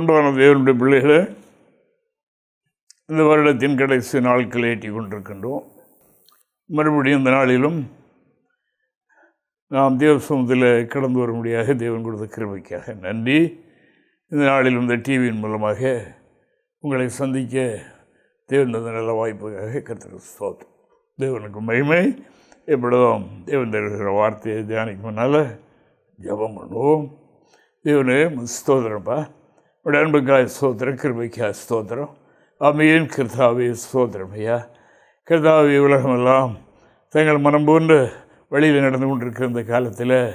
அன்பான தேவனுடைய பிள்ளைகளை இந்த வருடத்தின் கடைசி நாட்கள் ஏற்றி கொண்டிருக்கின்றோம். மறுபடியும் இந்த நாளிலும் நாம் தேவசமத்தில் கடந்து வரும்படியாக தேவன் கொடுத்த கிருபைக்காக நன்றி. இந்த நாளிலும் இந்த டிவியின் மூலமாக உங்களை சந்திக்க தேவன் தந்த நல்ல வாய்ப்புக்காக கத்திர ஸ்தோத்திரம். தேவனுக்கு மகிமை. எப்படிதான் தேவன் தருகிற வார்த்தையை தியானிக்கு முன்னால் ஜெபம் பண்ணுவோம். தேவனே ஸ்தோதரப்பா உடைய ஸ்தோத்திரம் கிருபைக்காய் ஸ்தோத்திரம். அம்மையின் கிருத்தாவே ஸ்தோத்திரம் ஐயா. கிருத்தாவே உலகமெல்லாம் தங்கள் மனம் போன்று வழியில் நடந்து கொண்டிருக்கிற இந்த காலத்தில்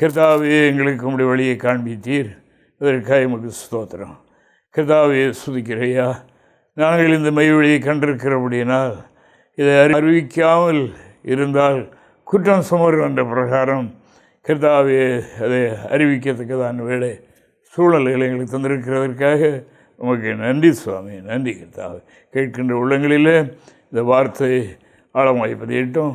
கிருத்தாவே எங்களுக்கு உங்களுடைய வழியை காண்பித்தீர். அதற்காக எமக்கு ஸ்தோத்திரம். கிருதாவே சுதிக்கிறையா நாங்கள் இந்த மை வழியை கண்டிருக்கிறபடியினால் இதை அறி- அறிவிக்காமல் இருந்தால் குற்றம் சுமரும் என்ற பிரகாரம் கிருதாவே அதை அறிவிக்கத்தக்கதான வேலை சூழல்களை எங்களுக்கு தந்திருக்கிறதற்காக உமக்கு நன்றி சுவாமி நன்றி கிருதாவே கேட்கின்ற உள்ளங்களிலே இந்த வார்த்தை ஆழமாய் பதியட்டும்.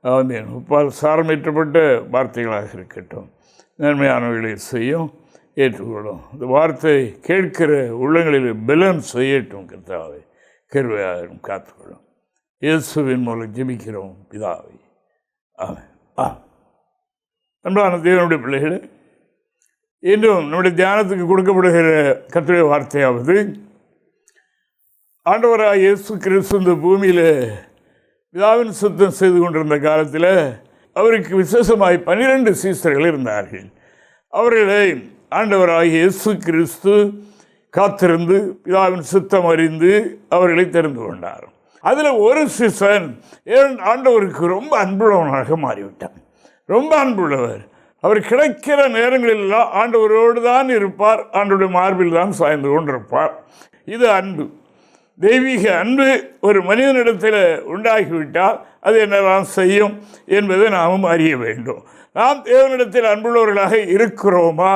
வந்து உப்பால் சாரமேற்றப்பட்ட வார்த்தைகளாக இருக்கட்டும். நன்மையானவர்களை செய்யும் ஏற்றுக்கொள்ளும். இந்த வார்த்தை கேட்கிற உள்ளங்களில் பலன் செய்யட்டும் கர்த்தாவை. கருவையாகும் காத்துக்கொள்ளும். இயேசுவின் மூலம் ஜெபிக்கிறோம் பிதாவை. ஆமென். ஆ அன்பான தேவனுடைய பிள்ளைகளே இன்றும் நம்முடைய தியானத்துக்கு கொடுக்கப்படுகிற கத்துடைய வார்த்தையாவது ஆண்டவராக இயேசு கிறிஸ்து இந்த பூமியில் விழாவின் சுத்தம் செய்து கொண்டிருந்த காலத்தில் அவருக்கு விசேஷமாய் பன்னிரெண்டு சீசர்கள் இருந்தார்கள். அவர்களை ஆண்டவராக இயேசு கிறிஸ்து காத்திருந்து பிதாவின் சுத்தம் அறிந்து அவர்களை தெரிந்து கொண்டார். அதில் ஒரு சீசன் ஏன் ஆண்டவருக்கு ரொம்ப அன்புள்ளவனாக மாறிவிட்டான். ரொம்ப அன்புள்ளவர். அவர் கிடைக்கிற நேரங்களெல்லாம் ஆண்டவரோடு தான் இருப்பார் ஆண்டவருடைய மார்பில் தான் சாய்ந்து கொண்டிருப்பார். இது அன்பு. தெய்வீக அன்பு ஒரு மனிதனிடத்தில் உண்டாகிவிட்டால் அது என்னதான் செய்யும் என்பதை நாமும் அறிய வேண்டும். நாம் தேவனிடத்தில் அன்புள்ளவர்களாக இருக்கிறோமா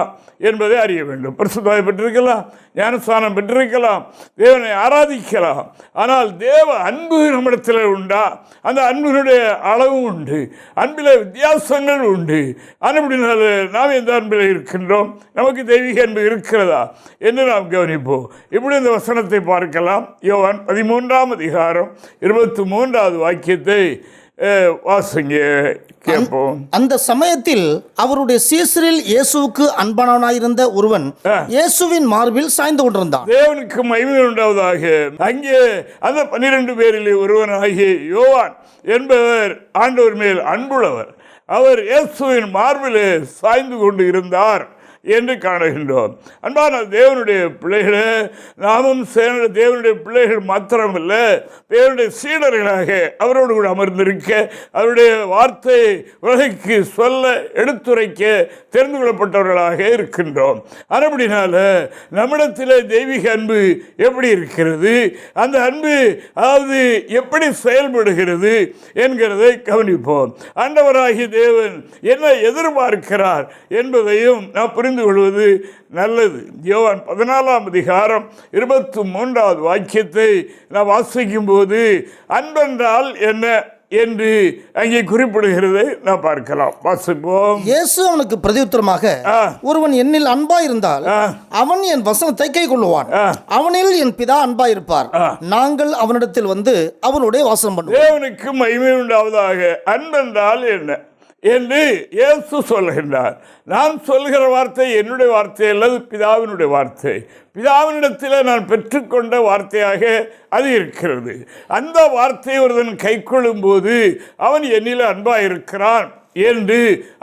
என்பதை அறிய வேண்டும். பரிசுத்தாய் பெற்றிருக்கலாம் ஞானஸ்தானம் பெற்றிருக்கலாம் தேவனை ஆராதிக்கலாம். ஆனால் தேவ அன்பு நம்மிடத்தில் உண்டா? அந்த அன்பினுடைய அளவும் உண்டு அன்பில் வித்தியாசங்கள் உண்டு. அப்படினால நாம் எந்த அன்பில் இருக்கின்றோம்? நமக்கு தெய்வீக அன்பு இருக்கிறதா என்று நாம் கவனிப்போம். இப்படி இந்த வசனத்தை பார்க்கலாம். யோவான் பதிமூன்றாம் அதிகாரம் இருபத்தி மூன்றாவது வாக்கியத்தை வாசிங்க கேட்போம். அந்த சமயத்தில் அவருடைய சீசரில் இயேசுவுக்கு அன்பானவனாயிருந்த ஒருவன் இயேசுவின் மார்பில் சாய்ந்து கொண்டிருந்தான். தேவனுக்கு மகிமை உண்டாவதாக. அங்கே அந்த பன்னிரண்டு பேரிலே ஒருவனாகிய யோவான் என்பவர் ஆண்டவர் மேல் அன்புள்ளவர். அவர் இயேசுவின் மார்பிலே சாய்ந்து கொண்டு இருந்தார். என்று காணுகின்றோம். அன்பான தேவனுடைய பிள்ளைகளே நாமும் சேன தேவனுடைய பிள்ளைகள் மாத்திரமல்ல தேவனுடைய சீடர்களாக அவரோடு கூட அமர்ந்திருக்க அவருடைய வார்த்தை உலகைக்கு சொல்ல எடுத்துரைக்க தெரிந்து கொள்ளப்பட்டவர்களாக இருக்கின்றோம். அதுபடினால நம்மிடத்தில் தெய்வீக அன்பு எப்படி இருக்கிறது அந்த அன்பு அதாவது எப்படி செயல்படுகிறது என்கிறதை கவனிப்போம். ஆண்டவராகி தேவன் என்ன எதிர்பார்க்கிறார் என்பதையும் நான் புரிந்து கொள்வது நல்லது. யோவான் பதினாலாம் அதிகாரம் இருபத்தி மூன்றாவது வாக்கியத்தை நாம் வாசிக்கும் போது அன்பென்றால் என்ன? என்று அங்கே குறிப்பிடுகிறதை நாம் பார்க்கலாம். வாசிப்போம். இயேசு அவனுக்கு பிரதியுத்தரமாக. ஒருவன் என்னில் அன்பாயிருந்தால் ஆ. அவன் என் வசனத்தை கை கொள்ளுவான். அவனில் என் பிதா அன்பாயிருப்பார் நாங்கள் அவனிடத்தில் வந்து அவனுடைய வாசம் பண்ணுவோம். தேவனுக்கு மகிமை உண்டாவதாக அன்பென்றால் என்ன? என்று இயேசு சொல்கின்றார். நான் சொல்கிற வார்த்தை என்னுடைய வார்த்தை அல்லது பிதாவினுடைய வார்த்தை. பிதாவினிடத்தில் நான் பெற்றுக்கொண்ட வார்த்தையாக அது இருக்கிறது. அந்த வார்த்தையை ஒருவன் கைக்கொள்ளும் போது அவன் என்னில் அன்பாக இருக்கிறான் என்று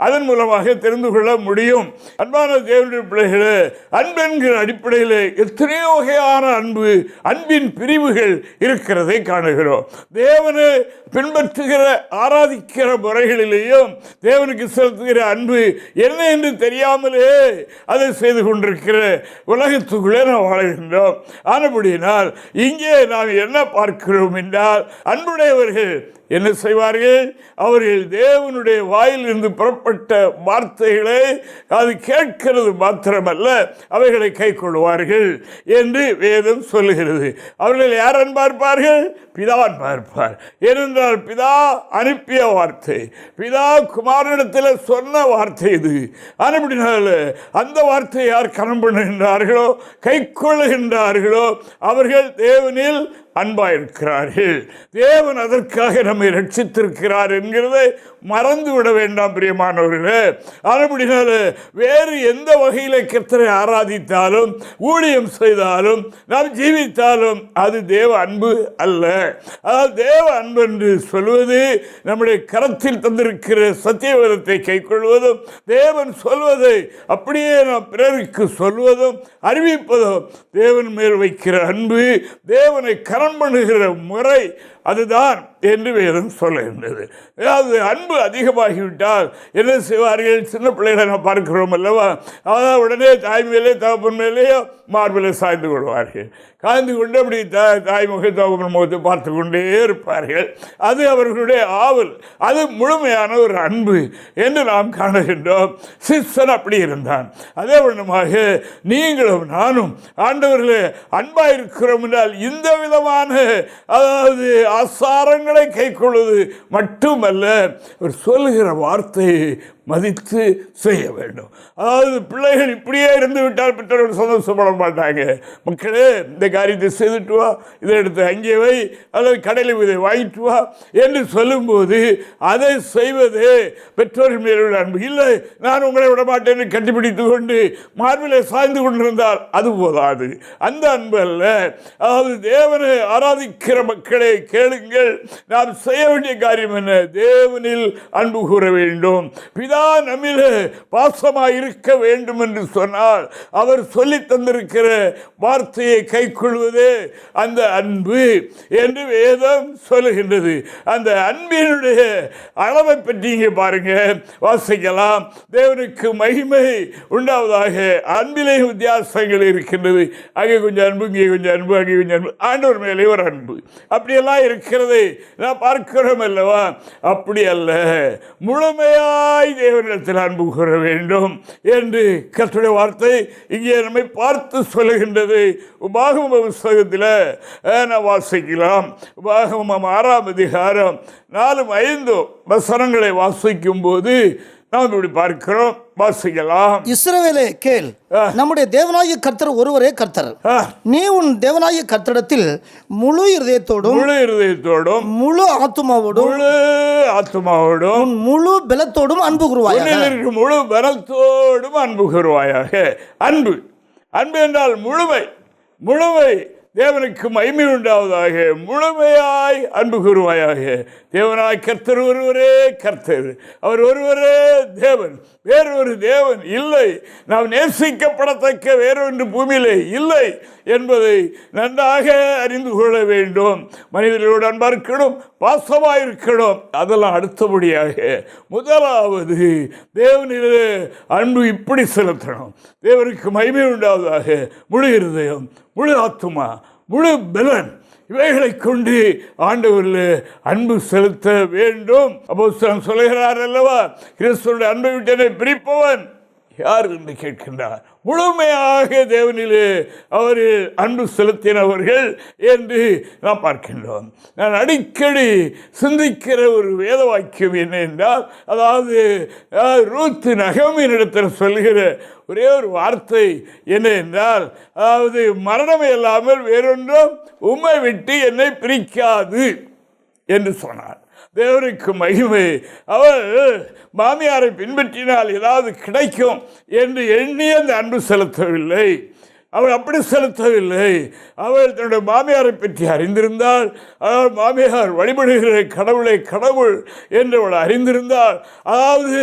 அதன் மூலமாக தெரிந்து கொள்ள முடியும். அன்பான தேவனுடைய பிள்ளைகளே அன்பென்கிற அடிப்படையில் எத்தனையோ வகையான அன்பு அன்பின் பிரிவுகள் இருக்கிறதை காணுகிறோம். தேவனை பின்பற்றுகிற ஆராதிக்கிற முறைகளிலேயும் தேவனுக்கு செலுத்துகிற அன்பு என்ன என்று தெரியாமலே அதை செய்து கொண்டிருக்கிற உலகத்துக்குள்ளே நாம் வாழ்கின்றோம். ஆனபடியினால் இங்கே நாம் என்ன பார்க்கிறோம் என்றால் அன்புடையவர்கள் என்ன செய்வார்கள்? அவர்கள் தேவனுடைய வாயிலிருந்து புறப்பட்ட வார்த்தைகளை அது கேட்கிறது மாத்திரமல்ல அவைகளை கை கொள்வார்கள் என்று வேதம் சொல்லுகிறது. அவர்கள் யார் பார்ப்பார்கள் பிதான் பார்ப்பார் ஏனென்றால் பிதா அனுப்பிய வார்த்தை பிதா குமாரிடத்தில் சொன்ன வார்த்தை இது. அனுப்பினால அந்த வார்த்தையை யார் கனம் பண்ணுகின்றார்களோ கை கொள்ளுகின்றார்களோ அவர்கள் தேவனில் அன்பாயிருக்கிறார்கள். தேவன் அதற்காக நம்மை ரட்சித்திருக்கிறார் என்கிறதை மறந்து விட வேண்டாம் பிரியமானவர்களே. அதுபடினால வேறு எந்த வகையில் கர்த்தரை ஆராதித்தாலும் ஊழியம் செய்தாலும் நாம் ஜீவித்தாலும் அது தேவ அன்பு அல்ல. அதாவது தேவ அன்பு என்று சொல்வது நம்முடைய கரத்தில் தந்திருக்கிற சத்தியவேதத்தை கைக்கொள்வதும் தேவன் சொல்வதை அப்படியே நாம் பிறருக்கு சொல்வதும் அறிவிப்பதும் தேவன் மேல் வைக்கிற அன்பு தேவனை கர கரம் பண்ணுகிற முறை அதுதான் என்று வேதம் சொல்லுகின்றது அதாவது அன்பு அதிகமாகிவிட்டால் என்ன செய்வார்கள்? சின்ன பிள்ளைகளை நாம் பார்க்கிறோம் அல்லவா? அதான் உடனே தாய் மேலே தகப்பன் மேலேயோ மார்பிலே சாய்ந்து கொள்வார்கள். காய்ந்து கொண்டு அப்படி தாய் தாய் முக தகப்பன் முகத்தை பார்த்து கொண்டே இருப்பார்கள். அது அவர்களுடைய ஆவல். அது முழுமையான ஒரு அன்பு என்று நாம் காணுகின்றோம். சிஸ்ஸன் அப்படி இருந்தான். அதே வண்ணமாக நீங்களும் நானும் ஆண்டவர்களே அன்பாயிருக்கிறோம் என்றால் இந்த விதமான அதாவது ஆசாரங்களை கைக்கொள்வது மட்டுமல்ல ஒரு சொல்லுகிற வார்த்தையை மதித்து செய்ய வேண்டும். அதாவது பிள்ளைகள் இப்படியே இருந்து விட்டால் பெற்றோர்கள் சந்தோஷப்பட மாட்டாங்க. மக்களே இந்த காரியத்தை செய்துட்டு வா இதை எடுத்து அங்கே வை அல்லது கடையில் இதை வாங்கிட்டு வா என்று சொல்லும்போது அதை செய்வது பெற்றோர்கள் மேல் உள்ள அன்பு. இல்லை நான் உங்களை விட மாட்டேன் கட்டிப்பிடித்து கொண்டு மார்பிலே சாய்ந்து கொண்டிருந்தால் அது போதாது. அந்த அன்பு அல்ல. அதாவது தேவனை ஆராதிக்கிற மக்களை கேளுங்கள். நாம் செய்ய வேண்டிய காரியம் என்ன? தேவனில் அன்பு கூற வேண்டும். பிதா நம்மிலே பாசமாக இருக்க வேண்டும் என்று சொன்னால் அவர் சொல்லி தந்திருக்கிற வார்த்தையை கைக்கொள்வதே அந்த அன்பு என்று வேதம் சொல்லுகின்றது. அந்த அன்பினுடைய அளவை பற்றி இங்கே பாருங்க. வாசிக்கலாம். தேவனுக்கு மகிமை உண்டாவதாக அன்பிலே வித்தியாசங்கள் இருக்கின்றது. அங்கே கொஞ்சம் அன்பு இங்கே கொஞ்சம் அன்பு அங்கே கொஞ்சம் அன்பு. ஆண்டவர் மேலே ஒரு அன்பு. அப்படியெல்லாம் இருக்கிறது நான் பார்க்கிறோம் அல்லவா? அப்படி அல்ல. முழுமையாய் தேவனிடத்தில் அன்பு கூற வேண்டும் என்று கர்த்தருடைய வார்த்தை இங்கே நம்மை பார்த்து சொல்லுகின்றது. உபாகம புஸ்தகத்தில் நான் வாசிக்கலாம். உபாகமம் ஆறாம் அதிகாரம் நாலும் ஐந்தும் வசனங்களை வாசிக்கும் போது நாம் இப்படி பார்க்கிறோம். வாசிக்கலாம் இஸ்ரவேலே கேள். நம்முடைய தேவனாகிய கர்த்தர் ஒருவரே கர்த்தர். நீ உன் தேவனாகிய கர்த்தரிடத்தில் முழு இருதயத்தோடும் முழு இருதயத்தோடும் முழு ஆத்துமாவோடும் முழு ஆத்மாவோடும் உன் முழு பலத்தோடும் அன்பு கூறுவாயாக. முழு பலத்தோடும் அன்பு கூறுவாயாக. அன்பு. அன்பு என்றால் முழுமை. முழுமை. தேவனுக்கு மகிமை உண்டாவதாக முழுமையாய் அன்பு கூறுவாயாக. தேவனாய் கர்த்தர் ஒருவரே கர்த்தர். அவர் ஒருவரே தேவன். வேறொரு தேவன் இல்லை. நாம் நேசிக்கப்படத்தக்க வேறொன்று பூமியிலே இல்லை என்பதை நன்றாக அறிந்து கொள்ள வேண்டும். மனிதர்களோடு அன்பாக இருக்கணும் பாசமாக இருக்கணும். அதெல்லாம் அடுத்தபடியாக முதலாவது தேவனிலே அன்பு இப்படி செலுத்தணும். தேவனுக்கு மகிமை உண்டாவதாக முழு இருதயம் முழு ஆத்துமா முழு பலன் இவைகளை கொண்டு ஆண்டவரில் அன்பு செலுத்த வேண்டும். அப்போ சொல்லுகிறார் அல்லவா? கிறிஸ்துவனுடைய அன்பை விட்டனை பிரிப்பவன். யார் என்று கேட்கின்றார்? முழுமையாக தேவனிலே அவர் அன்பு செலுத்தினவர்கள் என்று நாம் பார்க்கின்றோம். நான் அடிக்கடி சிந்திக்கிற ஒரு வேத வாக்கியம் என்ன என்றால் அதாவது ரூத்து நகமின் இடத்தில் சொல்கிற ஒரே ஒரு வார்த்தை என்ன என்றால் அதாவது மரணம் இல்லாமல் வேறொன்றும் உண்மை விட்டு என்னை பிரிக்காது என்று சொன்னார். தேவனுக்கு மகிமை. அவள் மாமியாரை பின்பற்றினால் ஏதாவது கிடைக்கும் என்று எண்ணி அந்த அன்பு செலுத்தவில்லை. அவள் அப்படி செலுத்தவில்லை. அவள் தன்னுடைய மாமியாரை பற்றி அறிந்திருந்தால் அவள் மாமியார் வழிபடுகிற கடவுளை கடவுள் என்று அவள் அறிந்திருந்தால் அதாவது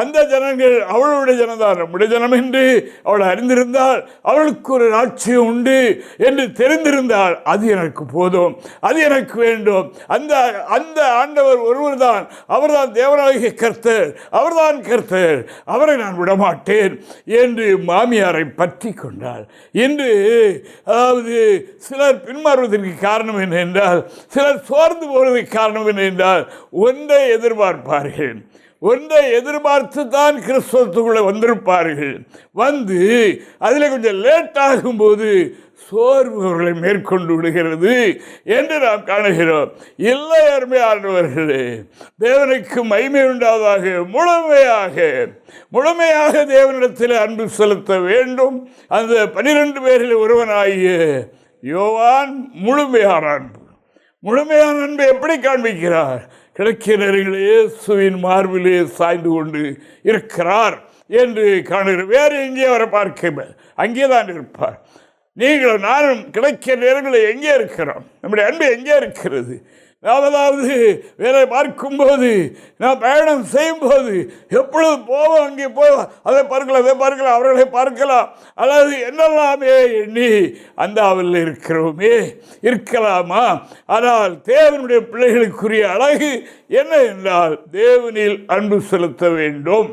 அந்த ஜனங்கள் அவளுடைய ஜனதான் நம்முடைய ஜனம் என்று அவள் அறிந்திருந்தால் அவளுக்கு ஒரு ராட்சியம் உண்டு என்று தெரிந்திருந்தால் அது எனக்கு போதும். அது எனக்கு வேண்டும். அந்த அந்த ஆண்டவர் ஒருவர் தான் அவர்தான் தேவனாகிய கர்த்தர். அவர்தான் கர்த்தர். அவரை நான் விடமாட்டேன் என்று மாமியாரை பற்றி கொண்டாள். இன்று அதாவது சிலர் பின்மாறுவதற்கு காரணம் என்ன என்றால் சிலர் சோர்ந்து போவதற்கு காரணம் என்ன என்றால் ஒன்றை எதிர்பார்ப்பார்கள். ஒன்றை எதிர்பார்த்து தான் கிறிஸ்தவத்துக்குள்ளே வந்திருப்பார்கள். வந்து அதில் கொஞ்சம் லேட் ஆகும்போது சோர்வு அவர்களை மேற்கொண்டு விடுகிறது என்று நாம் காணுகிறோம். இல்லை அருமையானவர்களே தேவனுக்கு மைமை உண்டாவதாக முழுமையாக முழுமையாக தேவனிடத்தில் அன்பு செலுத்த வேண்டும். அந்த பனிரெண்டு பேரில் ஒருவனாகிய யோவான் முழுமையான அன்பு. முழுமையான அன்பை எப்படி காண்பிக்கிறார்? கிடைக்கிறவர்களே இயேசுவின் மார்பிலே சாய்ந்து கொண்டு இருக்கிறார் என்று காணுகிறார் வேறு எங்கே அவரை பார்க்க? அங்கே தான் இருப்பார். நீங்களும் நானும் கிடைக்கிற நேரங்களில் எங்கே இருக்கிறோம்? நம்முடைய அன்பு எங்கே இருக்கிறது? நாம் அதாவது வேலை பார்க்கும்போது நாம் பயணம் செய்யும்போது எப்பொழுது போவோம் அங்கே போவோம்? அதை பார்க்கலாம் அதை பார்க்கலாம் அவர்களை பார்க்கலாம். அல்லது என்னெல்லாமே எண்ணி அந்த அவளில் இருக்கிறோமே இருக்கலாமா? ஆனால் தேவனுடைய பிள்ளைகளுக்குரிய அழகு என்ன என்றால் தேவனில் அன்பு செலுத்த வேண்டும்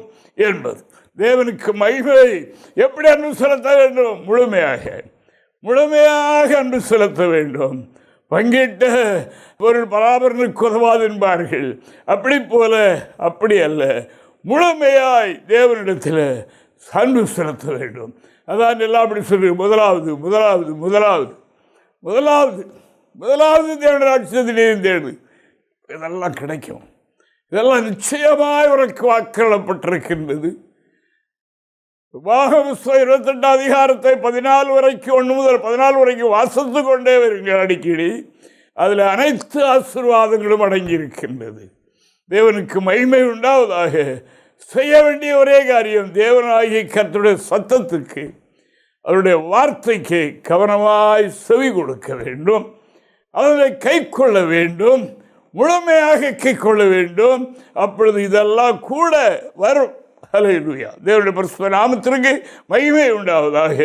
என்பது. தேவனுக்கு மகிமை. எப்படி அன்பு செலுத்த வேண்டும்? முழுமையாக. முழுமையாக அன்பு செலுத்த வேண்டும். பங்கிட்ட பொருள் பராபரனுக்கு உதவாது என்பார்கள். அப்படி போல அப்படி அல்ல. முழுமையாய் தேவனிடத்தில் அன்பு செலுத்த வேண்டும். அதான் எல்லாம் அப்படி சொல்லு முதலாவது முதலாவது முதலாவது. முதலாவது முதலாவது தேவன ராட்சியத்திலேயும் தேடு இதெல்லாம் கிடைக்கும். இதெல்லாம் நிச்சயமாய் உனக்கு வாக்களிக்கப்பட்டிருக்கின்றது. உபாகம் இருபத்தெட்டாம் அதிகாரத்தை பதினாலு வரைக்கும் ஒன்று முதல் பதினாலு வரைக்கும் வாசித்து கொண்டே வருங்கள் அடிக்கடி. அதில் அனைத்து ஆசீர்வாதங்களும் அடங்கியிருக்கின்றது. தேவனுக்கு மகிமை உண்டாவதாக செய்ய வேண்டிய ஒரே காரியம் தேவனாகிய கர்த்தருடைய சத்தத்துக்கு அவருடைய வார்த்தைக்கு கவனமாய் செவி கொடுக்க வேண்டும். அதனை கை கொள்ள வேண்டும். முழுமையாக கை கொள்ள வேண்டும். அப்பொழுது இதெல்லாம் கூட வரும். ஹalleluya. தேவனுடைய பரிசுத்த நாமத்திற்கு மகிமை உண்டாவதாக.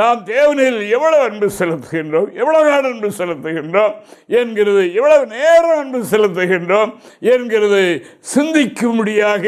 நாம் தேவனில் எவ்வளவு அன்பு செலுத்துகின்றோம் எவ்வளவு நாள் அன்பு செலுத்துகின்றோம் என்கிறது எவ்வளவு நேரம் அன்பு செலுத்துகின்றோம் என்கிறது சிந்திக்கும்படியாக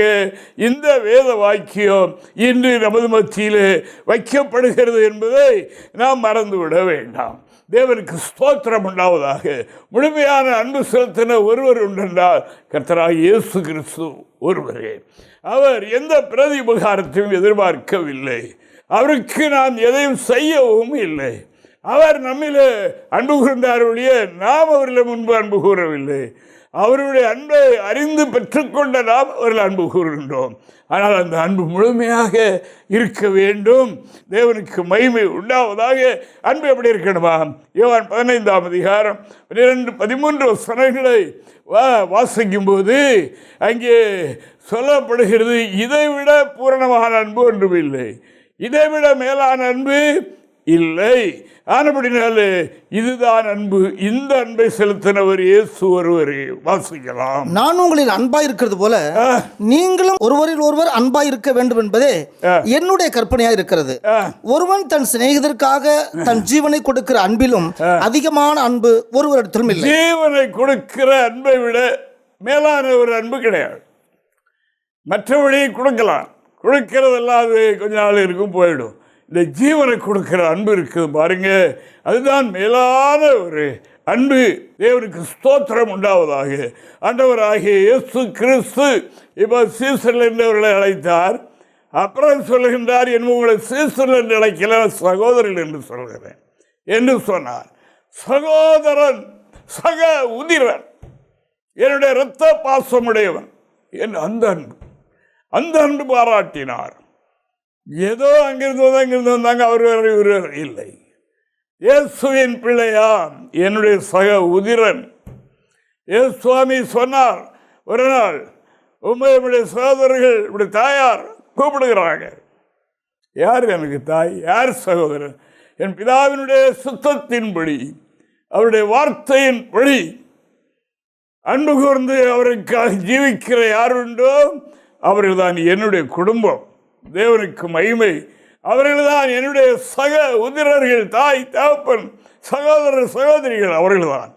இந்த வேத வாக்கியம் இன்று நமது மத்தியில் வைக்கப்படுகிறது என்பதை நாம் மறந்துவிட வேண்டாம். தேவனுக்கு ஸ்தோத்திரம் உண்டாவதாக. முழுமையான அன்பு செலுத்தின ஒருவர் உண்டென்றால் கர்த்தராக இயேசு கிறிஸ்து ஒருவரே. அவர் எந்த பிரதிபகாரத்தையும் எதிர்பார்க்கவில்லை. அவருக்கு நாம் எதையும் செய்யவும் இல்லை. அவர் நம்மிலே அன்பு கூர்ந்தாருடைய நாம் அவரில் முன்பு அன்பு கூறவில்லை. அவருடைய அன்பை அறிந்து பெற்றுக்கொண்ட நாம் அவர்கள் அன்பு கூறுகின்றோம். ஆனால் அந்த அன்பு முழுமையாக இருக்க வேண்டும். தேவனுக்கு மகிமை உண்டாவதாக அன்பு எப்படி இருக்கணுமா? யோவான் பதினைந்தாம் அதிகாரம் பன்னிரெண்டு பதிமூன்று சனங்களை வா வாசிக்கும்போது அங்கே சொல்லப்படுகிறது இதைவிட பூரணமான அன்பு ஒன்றும் இல்லை இதைவிட மேலான அன்பு இல்லை. ஆனபடினாலே இதுதான் அன்பு. இந்த அன்பை செலுத்தினவர் இயேசு ஒருவரே. வாசிக்கலாம். நான் உங்களில் அன்பாய் இருக்கிறது போல நீங்களும் ஒருவரில் ஒருவர் அன்பாய் இருக்க வேண்டும் என்பதே என்னுடைய கற்பனையா இருக்கிறது. ஒருவன் தன் சிநேகிதற்காக தன் ஜீவனை கொடுக்கிற அன்பிலும் அதிகமான அன்பு ஒருவரிடத்திலும் இல்லை. ஜீவனை கொடுக்கிற அன்பை விட மேலான ஒரு அன்பு கிடையாது. மற்றபடி கொடுக்கலாம். கொடுக்கிறதெல்லாம் அது கொஞ்ச நாள் இருக்கும் போயிடும். இந்த ஜீவனை கொடுக்கிற அன்பு இருக்குது பாருங்க. அதுதான் மேலான ஒரு அன்பு. தேவனுக்கு ஸ்தோத்திரம் உண்டாவதாக. ஆண்டவராகிய இயேசு கிறிஸ்து இப்போ சீசரில் இருந்தவர்களை அழைத்தார். அப்புறம் சொல்லுகின்றார் என் உங்களை சீசரில் என்று அழைக்கல சகோதரன் என்று சொல்கிறேன் என்று சொன்னார். சகோதரன் சக உதிரன் என்னுடைய இரத்த பாசமுடையவன். என் அந்த அன்பு. அந்த அன்பு பாராட்டினார். ஏதோ அங்கிருந்து வந்து அங்கிருந்து வந்தாங்க. அவர் வேறு இவர் இல்லை. இயேசுவின் பிள்ளையாம் என்னுடைய சக உதிரன். ஏ சுவாமி சொன்னார் ஒரு நாள் உண்மையுடைய சகோதரர்கள் இப்படி தாயார் கூப்பிடுகிறாங்க. யார் எனக்கு தாய்? யார் சகோதரன் என் பிதாவினுடைய சுத்தத்தின்படி அவருடைய வார்த்தையின்படி அன்பு கூர்ந்து அவருக்காக ஜீவிக்கிற யாருண்டோ அவர்கள் தான் என்னுடைய குடும்பம். தேவனுக்கு மகிமை. அவர்கள்தான் என்னுடைய சக உதிரர்கள் தாய் தகப்பன் சகோதரர் சகோதரிகள் அவர்கள்தான்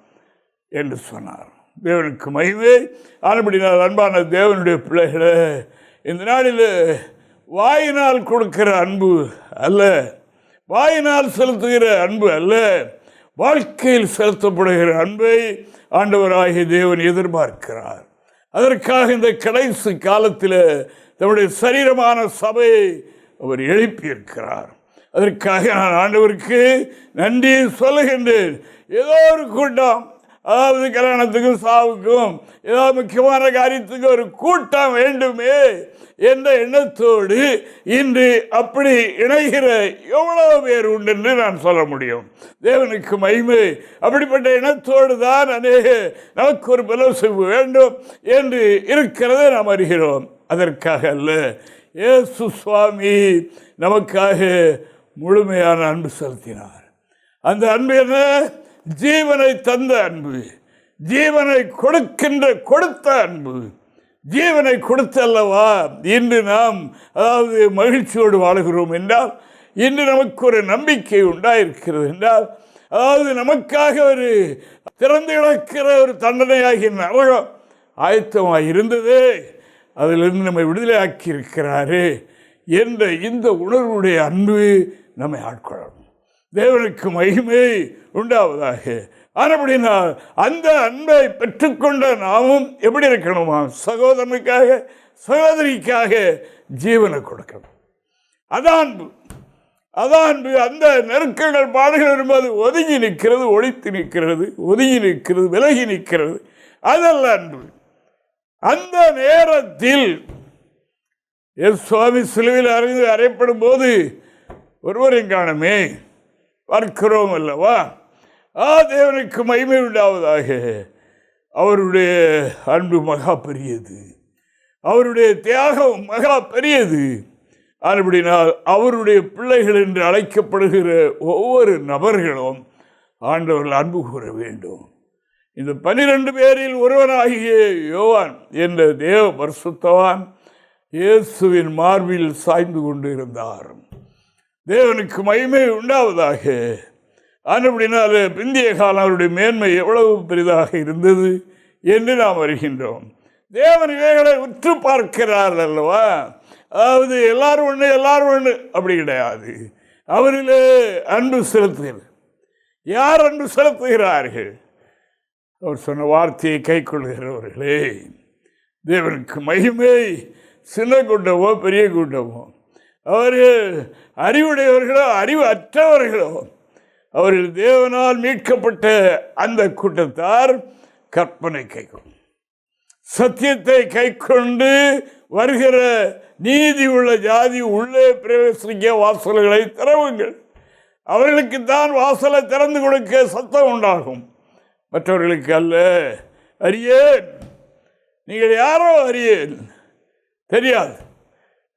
என்று சொன்னார். தேவனுக்கு மகிமை. ஆனப்படினால் அன்பான தேவனுடைய பிள்ளைகளே இந்த நாளில் வாயினால் கொடுக்கிற அன்பு அல்ல வாயினால் செலுத்துகிற அன்பு அல்ல வாழ்க்கையில் செலுத்தப்படுகிற அன்பை ஆண்டவராகிய தேவன் எதிர்பார்க்கிறார். அதற்காக இந்த கடைசி காலத்தில் தம்முடைய சரீரமான சபையை அவர் எழுப்பியிருக்கிறார். அதற்காக நான் ஆண்டவருக்கு நன்றி சொல்லுகின்றேன். ஏதோ ஒரு கூட்டம் அதாவது கல்யாணத்துக்கும் சாவுக்கும் ஏதாவது முக்கியமான காரியத்துக்கு ஒரு கூட்டம் வேண்டுமே என்ற எண்ணத்தோடு இன்று அப்படி இணைகிற எவ்வளவு பேர் உண்டு என்று நான் சொல்ல முடியும். தேவனுக்கு மகிமை. அப்படிப்பட்ட இனத்தோடு தான் அநேக நமக்கு ஒரு பலோசிப்பு வேண்டும் என்று இருக்கிறதை நாம் அறிகிறோம். அதற்காக அல்ல. ஏசு சுவாமி நமக்காக முழுமையான அன்பு செலுத்தினார். அந்த அன்பு என்ன? ஜீவனை தந்த அன்பு. ஜீவனை கொடுக்கின்ற கொடுத்த அன்பு. ஜீவனை கொடுத்தல்லவா இன்று நாம் அதாவது மகிழ்ச்சியோடு வாழுகிறோம் என்றால் இன்று நமக்கு ஒரு நம்பிக்கை உண்டாயிருக்கிறது என்றால் அதாவது நமக்காக ஒரு திறந்து கிடக்கிற ஒரு தண்டனையாகிய நரகம் ஆயத்தமாக இருந்ததே. அதிலிருந்து நம்மை விடுதலை ஆக்கியிருக்கிறாரே என்ற இந்த உணர்வுடைய அன்பு நம்மை ஆட்கொள்ளணும். தேவனுக்கு மகிமை உண்டாவதாக. ஆனப்படினால் அந்த அன்பை பெற்றுக்கொண்ட நாமும் எப்படி இருக்கணுமா? சகோதரனுக்காக சகோதரிக்காக ஜீவனை கொடுக்கணும். அதான் அன்பு. அதான் அன்பு. அந்த நெருக்கங்கள் பாடுகள் வரும்போது ஒதுங்கி நிற்கிறது ஒழித்து நிற்கிறது ஒதுங்கி நிற்கிறது விலகி நிற்கிறது. அதல்ல அன்பு. அந்த நேரத்தில் எஸ் சுவாமி சிலுவையில் அறிந்து அறையப்படும் போது ஒருவரையும் காணமே. பார்க்கிறோம் அல்லவா? ஆ தேவனுக்கு மகிமை உண்டாவதாக. அவருடைய அன்பு மகா பெரியது அவருடைய தியாகம் மகா பெரியது அப்படினால் அவருடைய பிள்ளைகள் என்று அழைக்கப்படுகிற ஒவ்வொரு நபர்களும் ஆண்டவர்கள் அன்பு கூற வேண்டும். இந்த பனிரெண்டு பேரில் ஒருவனாகிய யோவான் என்ற தேவ பரிசுத்தவான் இயேசுவின் மார்பில் சாய்ந்து கொண்டு இருந்தார் தேவனுக்கு மகிமை உண்டாவதாக. ஆனப்படினால பிந்திய காலம் அவருடைய மேன்மை எவ்வளவு பெரிதாக இருந்தது என்று நாம் வருகின்றோம் தேவன் இவைகளை உற்று பார்க்கிறார் அல்லவா? அதாவது எல்லாரும் ஒன்று எல்லாரும் ஒன்று அப்படி கிடையாது. அவரிலே அன்பு செலுத்துகிறது யார் அன்பு செலுத்துகிறார்கள்? அவர் சொன்ன வார்த்தையை கை கொள்கிறவர்களே தேவனுக்கு மகிமை சின்ன கூட்டமோ பெரிய கூட்டமோ அவர்கள் அறிவுடையவர்களோ அறிவு அற்றவர்களோ அவர்கள் தேவனால் மீட்கப்பட்ட அந்த கூட்டத்தார் கற்பனை கை சத்தியத்தை கைக்கொண்டு வருகிற நீதி உள்ள ஜாதி உள்ளே பிரவேசிக்க வாசல்களை திறவுங்கள். அவர்களுக்கு தான் வாசலை திறந்து கொடுக்க சத்தம் உண்டாகும். மற்றவர்களுக்கு அல்ல. அறியேன். நீங்கள் யாரோ அறியேன். தெரியாது.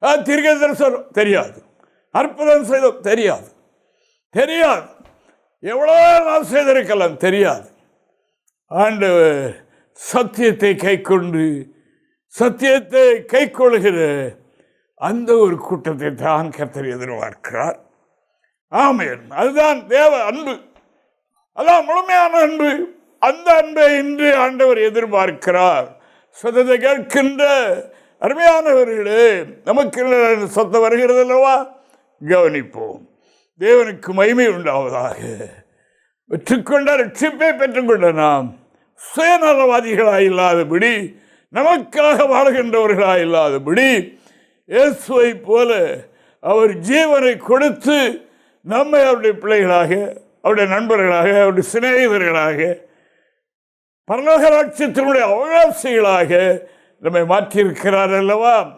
ஆ தீர்க்க தரிசனம் தெரியாது. அற்புதம் செய்தோம். தெரியாது. தெரியாது. எவ்வளோ நாம் செய்திருக்கலாம். தெரியாது. ஆண்டு சத்தியத்தை கை கொண்டு சத்தியத்தை கை கொள்கிற அந்த ஒரு கூட்டத்தை தான் கத்தர் எதிர்பார்க்கிறார். ஆமையன் அதுதான் தேவ அன்பு. அதான் முழுமையான அன்பு. அந்த அன்பை இன்று ஆண்டவர் எதிர்பார்க்கிறார். சத்தத்தை கேட்கின்ற அருமையானவர்களே நமக்கு சொத்தம் வருகிறது அல்லவா? கவனிப்போம். தேவனுக்கு மகிமை உண்டாவதாக. பெற்றுக்கொண்ட ரட்சிப்பை பெற்றுக்கொண்ட நாம் சுயநலவாதிகளாக இல்லாதபடி நமக்காக வாழ்கின்றவர்களாக இல்லாதபடி இயேசுவை போல அவர் ஜீவனை கொடுத்து நம்மை அவருடைய பிள்ளைகளாக அவருடைய நண்பர்களாக அவருடைய சிநேகிதர்களாக பரலோக ராட்சியத்தினுடைய அவகாசிகளாக நம்மை மாற்றியிருக்கிறார் அல்லவா?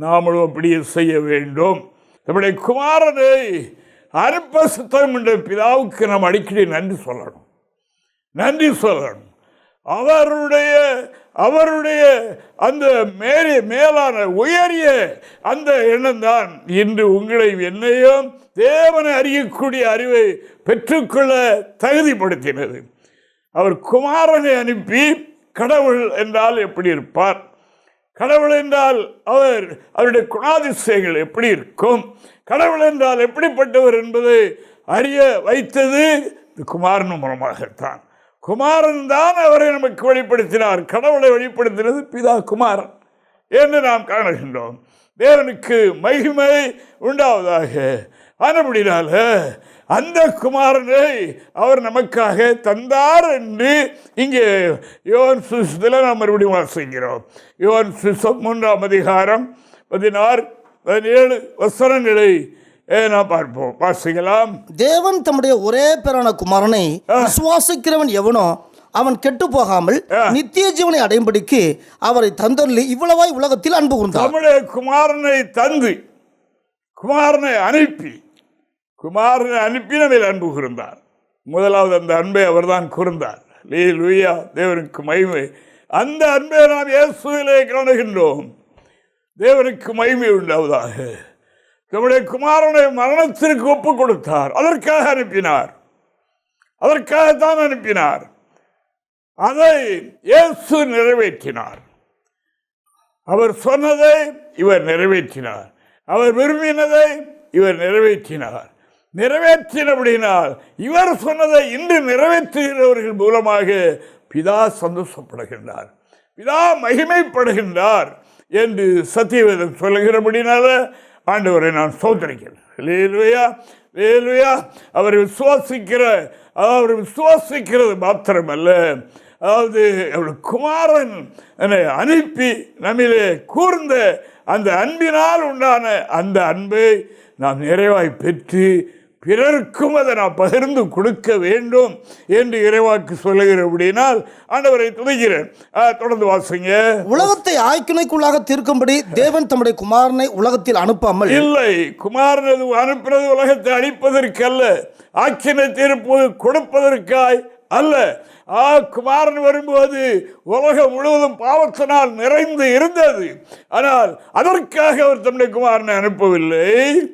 நாமளும் அப்படியே செய்ய வேண்டும். நம்முடைய குமாரனை அற்ப சுத்தம் என்ற பிதாவுக்கு நாம் அடிக்கடி நன்றி சொல்லணும். நன்றி சொல்லணும். அவருடைய அவருடைய அந்த மேலே மேலான உயரிய அந்த எண்ணம் தான் இன்று உங்களை என்னையும் தேவனை அறியக்கூடிய அறிவை பெற்றுக்கொள்ள தகுதிப்படுத்தினது. அவர் குமாரனை அனுப்பி கடவுள் என்றால் எப்படி இருப்பார்? கடவுள் என்றால் அவர் அவருடைய குணாதிசயங்கள் எப்படி இருக்கும்? கடவுள் என்றால் எப்படிப்பட்டவர் என்பதை அறிய வைத்தது குமாரன் மூலமாகத்தான். குமாரன் தான் அவரை நமக்கு வெளிப்படுத்தினார். கடவுளை வெளிப்படுத்தினது பிதா குமாரன் என்று நாம் காணுகின்றோம். தேவனுக்கு மகிமை உண்டாவதாக. ஆனபடினால அந்த குமாரனை அவர் நமக்காக தந்தார் என்று இங்கே யோன் சுசத்தில் நாம் மறுபடியும் வாசிக்கிறோம். யோன் சுசம் மூன்றாம் அதிகாரம் பதினாறு பதினேழு வசனங்களை அஹ், நாம் பார்ப்போம். வாசிக்கலாம். தேவன் தம்முடைய ஒரே பேரான குமாரனை விசுவாசிக்கிறவன் எவனோ அவன் கெட்டு போகாமல் நித்திய ஜீவனை அடையும்படிக்கு அவரை தந்தொல்லி இவ்வளவாய் உலகத்தில் அன்பு கூர்ந்தார். நம்முடைய குமாரனை தந்து குமாரனை அனுப்பி குமாரனை அனுப்பி நம்மில் அன்பு கூர்ந்தார். முதலாவது அந்த அன்பை அவர்தான் கூர்ந்தார். லீ லூயா தேவனுக்கு மகிமை. அந்த அன்பை நாம் இயேசுவிலே காணுகின்றோம். தேவனுக்கு மகிமை உண்டாவதாக. நம்முடைய குமாரனை மரணத்திற்கு ஒப்பு கொடுத்தார். அதற்காக அனுப்பினார். அதற்காகத்தான் அனுப்பினார். அதை இயேசு நிறைவேற்றினார். அவர் சொன்னதை இவர் நிறைவேற்றினார். அவர் விரும்பினதை இவர் நிறைவேற்றினார். நிறைவேற்றினபடினால் இவர் சொன்னதை இன்று நிறைவேற்றுகிறவர்கள் மூலமாக பிதா சந்தோஷப்படுகின்றார். பிதா மகிமைப்படுகின்றார் என்று சத்தியவேதம் சொல்லுகிறபடினால ஆண்டவரை நான் சோதரிக்கிறேன் லேலுயா லேலுயா அவரை விசுவாசிக்கிற அவர் விசுவாசிக்கிறது மாத்திரமல்ல. அதாவது அவருடைய குமாரன் என்னை அனுப்பி நம்மிலே கூர்ந்த அந்த அன்பினால் உண்டான அந்த அன்பை நாம் நிறைவாய் பெற்று பிறருக்கும் அதை நான் பகிர்ந்து கொடுக்க வேண்டும் என்று இறைவாக்கு சொல்லுகிறபடினால் ஆண்டவரை துணைகிறேன் தொடர்ந்து வாசிங்க. உலகத்தை ஆய்க்கினைக்குள்ளாக தீர்க்கும்படி தேவன் தம்முடைய குமாரனை உலகத்தில் அனுப்பாமல் இல்லை குமாரனது அனுப்பினது உலகத்தை அழிப்பதற்கு அல்ல ஆக்கினை தீர்ப்பு கொடுப்பதற்காய் அல்ல. ஆ குமாரன் வரும்போது உலகம் முழுவதும் பாவத்தினால் நிறைந்து இருந்தது. ஆனால் அதற்காக அவர் தம்முடைய குமாரனை அனுப்பவில்லை.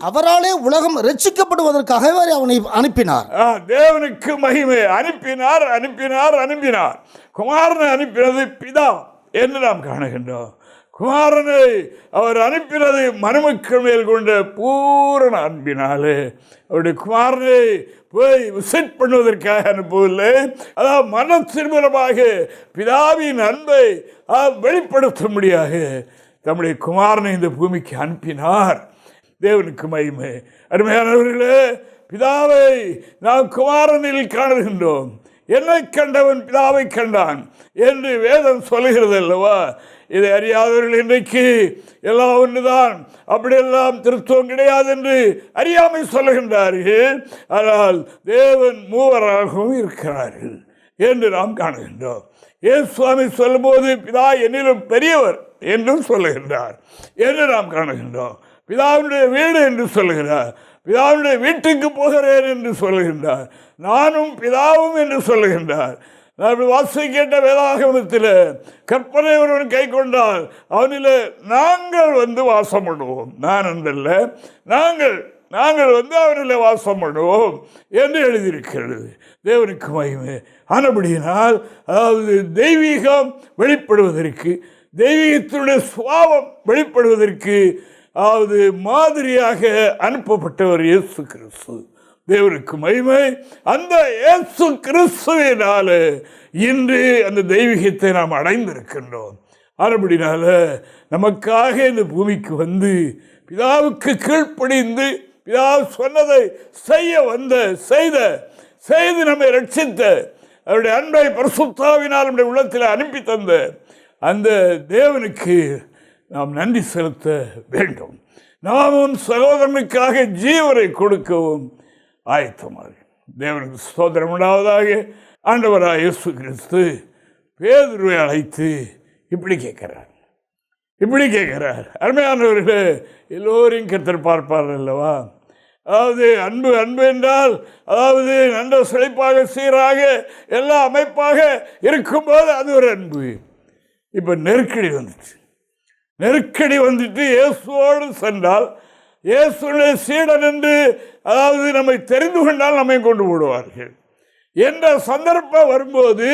அவராலே உலகம் ரட்சிக்கப்படுவதற்காக அவர் அவனை அனுப்பினார். தேவனுக்கு மகிமை. அனுப்பினார் அனுப்பினார் அனுப்பினார். குமாரனை அனுப்பினது பிதா என்று நாம் காணுகின்றோம். குமாரனை அவர் அனுப்பினது மனுமக்கள் மேல் கொண்ட பூரண அன்பினாலே அவருடைய குமாரனை போய் விசிட் பண்ணுவதற்காக அனுப்பவில்லை. அதாவது மனத்தின் மூலமாக பிதாவின் அன்பை வெளிப்படுத்த முடியாது தம்முடைய குமாரனை இந்த பூமிக்கு அனுப்பினார். தேவனுக்கு மகிமை. அருமையானவர்களே பிதாவை நாம் குமாரனில் காணுகின்றோம். என்னை கண்டவன் பிதாவை கண்டான் என்று வேதம் சொல்கிறது அல்லவா இதை அறியாதவர்கள் இன்றைக்கு எல்லாம் ஒன்றுதான் அப்படியெல்லாம் திருத்துவம் கிடையாது என்று அறியாமை சொல்லுகின்றார்கள். ஆனால் தேவன் மூவராகவும் இருக்கிறார்கள் என்று நாம் காணுகின்றோம். ஏன் சுவாமி சொல்லும்போது பிதா என்னிலும் பெரியவர் என்றும் சொல்லுகின்றார் என்று நாம் காணுகின்றோம். பிதாவினுடைய வீடு என்று சொல்லுகிறார். பிதாவினுடைய வீட்டுக்கு போகிறேன் என்று சொல்லுகின்றார். நானும் பிதாவும் என்று சொல்லுகின்றார். நான் வாசிக்கின்ற கேட்ட வேதாகமத்தில் கற்பனை ஒருவன் கை கொண்டால் அவனில் நாங்கள் வந்து வாசம் பண்ணுவோம் நான் என்றல்ல நாங்கள் நாங்கள் வந்து அவனில் வாசம் பண்ணுவோம் என்று எழுதியிருக்கிறது. தேவனுக்கு மகிமை. ஆனபடியினால் அதாவது தெய்வீகம் வெளிப்படுவதற்கு தெய்வீகத்தினுடைய சுவாவம் வெளிப்படுவதற்கு அதாவது மாதிரியாக அனுப்பப்பட்டவர் இயேசு கிறிஸ்து. தேவனுக்கு மகிமை. அந்த இயேசு கிறிஸ்துவினால இன்று அந்த தெய்வீகத்தை நாம் அடைந்திருக்கின்றோம். ஆனபடினால நமக்காக இந்த பூமிக்கு வந்து பிதாவுக்கு கீழ்ப்படிந்து பிதா சொன்னதை செய்ய வந்த செய்த செய்து நம்மை ரட்சித்த அவருடைய அன்பை பரிசுத்தாவினால் நம்முடைய உள்ளத்தில் அனுப்பி தந்த அந்த தேவனுக்கு நாம் நன்றி செலுத்த வேண்டும். நாமும் சகோதரனுக்காக ஜீவனை கொடுக்கவும் ஆயத்தமாக தேவனுக்கு சோதரம் உண்டாவதாக ஆண்டவராக இயேசு கிறிஸ்து பேதுருவை அழைத்து இப்படி கேட்குறார். இப்படி கேட்குறார். அருமையானவர்களே எல்லோரையும் கருத்தர் பார்ப்பார் அல்லவா? அதாவது அன்பு அன்பு என்றால் அதாவது நல்ல செழிப்பாக சீராக எல்லா அமைப்பாக இருக்கும்போது அது ஒரு அன்பு. இப்போ நெருக்கடி வந்துச்சு. நெருக்கடி வந்துட்டு இயேசுவோடு சென்றால் இயேசுடைய சீடன் என்று அதாவது நம்மை தெரிந்து கொண்டால் நம்மை கொண்டு விடுவார்கள் என்ற சந்தர்ப்பம் வரும்போது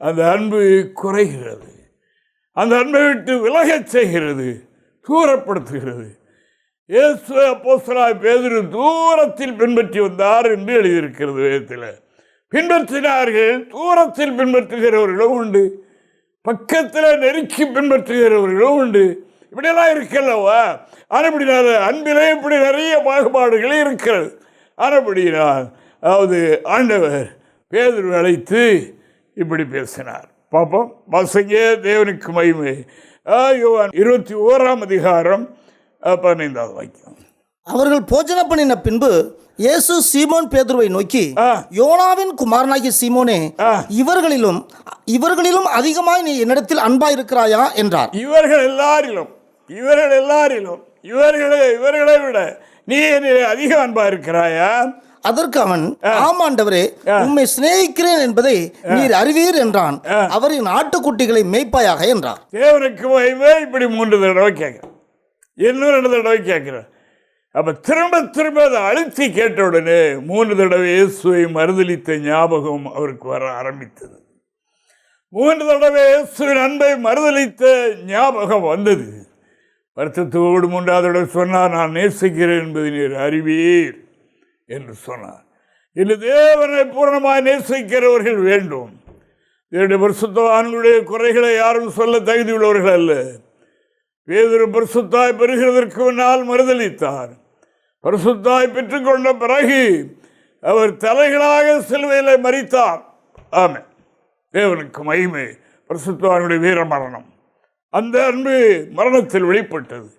அந்த அன்பு குறைகிறது. அந்த அன்பை விட்டு விலகச் செய்கிறது தூரப்படுத்துகிறது. இயேசு அப்போஸ்தலனாய் பேதிரு தூரத்தில் பின்பற்றி வந்தார் என்று எழுதியிருக்கிறது வேதத்தில். பின்பற்றினார்கள் தூரத்தில் பின்பற்றுகிறவர்களும் உண்டு. பக்கத்தில் நெருக்கி பின்பற்றுகிறவர்களும் உண்டு. இப்படியெல்லாம் இருக்கல்லவா? ஆனப்படினால அன்பிலே இப்படி நிறைய பாகுபாடுகள் இருக்கிறது. ஆனப்படினால் அதாவது ஆண்டவர் பேதுரு அழைத்து இப்படி பேசினார். பார்ப்போம் வாசிங்க தேவனுக்கு மகிமை. யோவான் இருபத்தி ஓராம் அதிகாரம் பதினைந்தாவது வாக்கியம். அவர்கள் போஜன பண்ணின பின்பு இயேசு சீமோன் பேதுருவை நோக்கி. யோனாவின் குமாரனாகிய சீமோனே. இவர்களிலும் இவர்களிலும் அதிகமாய் நீ என்னிடத்தில் அன்பாயிருக்கிறாயா? என்றார். இவர்கள் எல்லாரிலும் இவர்கள் எல்லாரிலும் இவர்களை இவர்களை விட நீ அதிக அன்பா இருக்கிறாயா? அதற்கு அவன் ஆமாண்டவரே உம்மை சிநேகிக்கிறேன் என்பதை நீர் அறிவீர் என்றான். அவரின் ஆட்டுக்குட்டிகளை மேய்ப்பாயாக என்றார். தேவனுக்கு இப்படி மூன்று தடவை கேட்குறேன் இன்னும் ரெண்டு தடவை கேட்குறேன் அப்போ திரும்ப திரும்ப அதை அழுத்தி கேட்ட உடனே மூன்று தடவை இயேசுவை மறுதளித்த ஞாபகம் அவருக்கு வர ஆரம்பித்தது. மூன்று தடவை இயேசுவின் அன்பை மறுதளித்த ஞாபகம் வந்தது. வருத்தத்தோடு மூன்றாவது சொன்னார் நான் நேசிக்கிறேன் என்பதை நீர் அறிவீர் என்று சொன்னார். இன்று தேவனை பூரணமாக நேசிக்கிறவர்கள் வேண்டும். தேவனுடைய பரிசுத்தவான்களுடைய குறைகளை யாரும் சொல்ல தகுதியுள்ளவர்கள் அல்ல. வேதொரு பரிசுத்தாய் பெறுகிறதற்கு முன்னால் மறுதளித்தார் பரிசுத்தாய் பெற்றுக்கொண்ட பிறகு அவர் தலைகளாக சிலுவையில் மறித்தார் ஆமென். தேவனுக்கு மகிமை. பரிசுத்தவானுடைய வீர மரணம் அந்த அன்பு மரணத்தில் வெளிப்பட்டது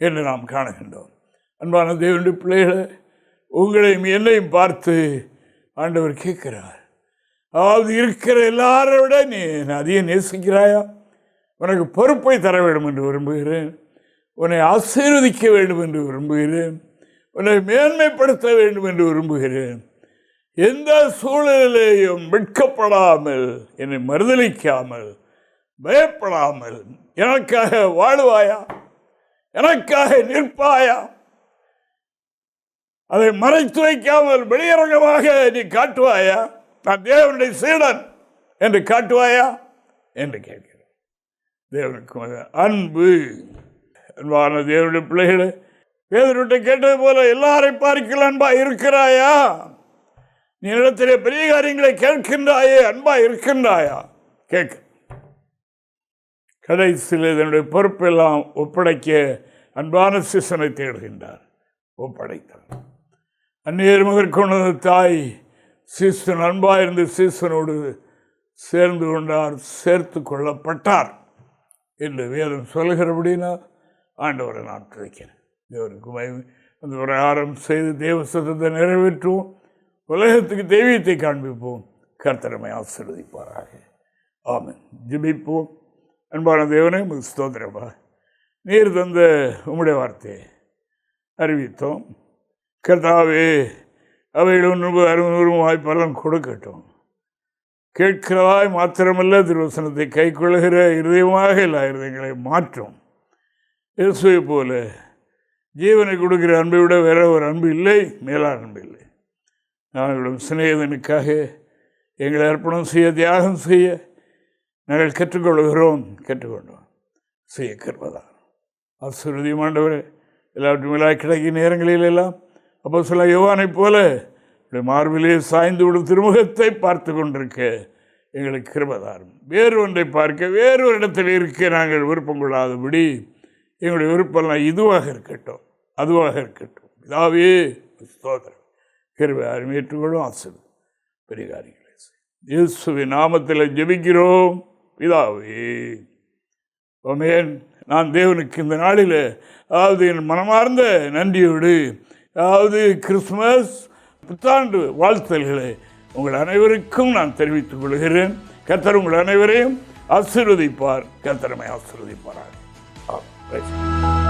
என்று நாம் காணுகின்றோம். அன்பான தேவனுடைய பிள்ளைகளை உங்களையும் என்னையும் பார்த்து ஆண்டவர் கேட்கிறார். அதாவது இருக்கிற எல்லாரை விட நீ அதிக நேசிக்கிறாயா? உனக்கு பொறுப்பை தர வேண்டும் என்று விரும்புகிறேன். உன்னை ஆசீர்வதிக்க வேண்டும் என்று விரும்புகிறேன். உன்னை மேன்மைப்படுத்த வேண்டும் என்று விரும்புகிறேன். எந்த சூழலிலேயும் வெட்கப்படாமல் என்னை மறுதளிக்காமல் பயப்படாமல் எனக்காக வாழுவாயா? எனக்காக நிற்பாயா? அதை மறைத்து வைக்காமல் வெளியரங்கமாக நீ காட்டுவாயா? நான் தேவனுடைய சீடன் என்று காட்டுவாயா? என்று கேட்கிறேன் தேவனுக்கு அன்பு. அன்பான தேவனுடைய பிள்ளைகளை பேதருட்ட கேட்டது போல எல்லாரை பார்க்கல அன்பா இருக்கிறாயா? நீ இடத்திலே பெரிய காரியங்களை கேட்கின்றாயே அன்பா இருக்கின்றாயா? கேட்க கடைசியில் இதனுடைய பொறுப்பெல்லாம் ஒப்படைக்க அன்பான சிசனை தேடுகின்றார். ஒப்படைத்தார். அந்நியர் மகற்கொண்ட தாய் சீசன் அன்பாயிருந்து சீசனோடு சேர்ந்து கொண்டார் சேர்த்து கொள்ளப்பட்டார் என்று வேதம் சொல்கிறபடினால் ஆண்டவரை நான் துவைக்கிறேன் தேவருக்கு மகிமை. அந்த ஒரு செய்து தேவ சத்தத்தை நிறைவேற்றுவோம். உலகத்துக்கு தெய்வீகத்தை காண்பிப்போம். கர்த்தரமை ஆசிர்வதிப்பாராக. ஆமன். ஜிபிப்போம். அன்பான தேவனே உமக்கு ஸ்தோத்திரப்பா. நீர் தந்த உம்முடைய வார்த்தையை அறிவித்தோம். கர்த்தாவே அவைகள் ஒன்று அறுநூறும் வாய்ப்பெல்லாம் கொடுக்கட்டும். கேட்கிறதாய் மாத்திரமல்ல திருவசனத்தை கைக்கொள்கிற இருதயமாக எல்லா இருதயங்களை மாற்றும். இயேசுவை போல ஜீவனை கொடுக்கிற அன்பை விட வேற ஒரு அன்பு இல்லை மேலான அன்பு இல்லை. நாங்களும் சிநேகிதனுக்காக எங்களை அர்ப்பணம் செய்ய தியாகம் செய்ய நாங்கள் கற்றுக்கொள்கிறோம் கேட்டுக்கொண்டோம் செய்ய கற்பதான் ஆசீர்வதியும் ஆண்டவரே எல்லாவற்றும் மேலாக கிடைக்கும் நேரங்களில் எல்லாம் அப்போ சில யோவானைப் போல இப்படி மார்பிலே சாய்ந்து விடும் திருமுகத்தை பார்த்து கொண்டிருக்க எங்களுக்கு கிருபதாரும். வேறு ஒன்றை பார்க்க வேறு ஒரு இடத்தில் இருக்க நாங்கள் விருப்பம் கொள்ளாதபடி எங்களுடைய விருப்பம்லாம் இதுவாக இருக்கட்டும் அதுவாக இருக்கட்டும். இதாவே சோதரம் கிருபை யாரும் ஏற்றுக்கொள்ளும் ஆசிரியர் பெரிய காரியங்களை இயேசுவின் நாமத்தில் ஜெபிக்கிறோம். பிதாவே ஆமென். நான் தேவனுக்கு இந்த நாளில் அதாவது என் மனமார்ந்த நன்றியோடு அதாவது கிறிஸ்மஸ் புத்தாண்டு வாழ்த்தல்களை உங்கள் அனைவருக்கும் நான் தெரிவித்துக் கொள்கிறேன். கத்தர் உங்கள் அனைவரையும் ஆசீர்வதிப்பார். கத்தரமை ஆசீர்வதிப்பாராக. ஆ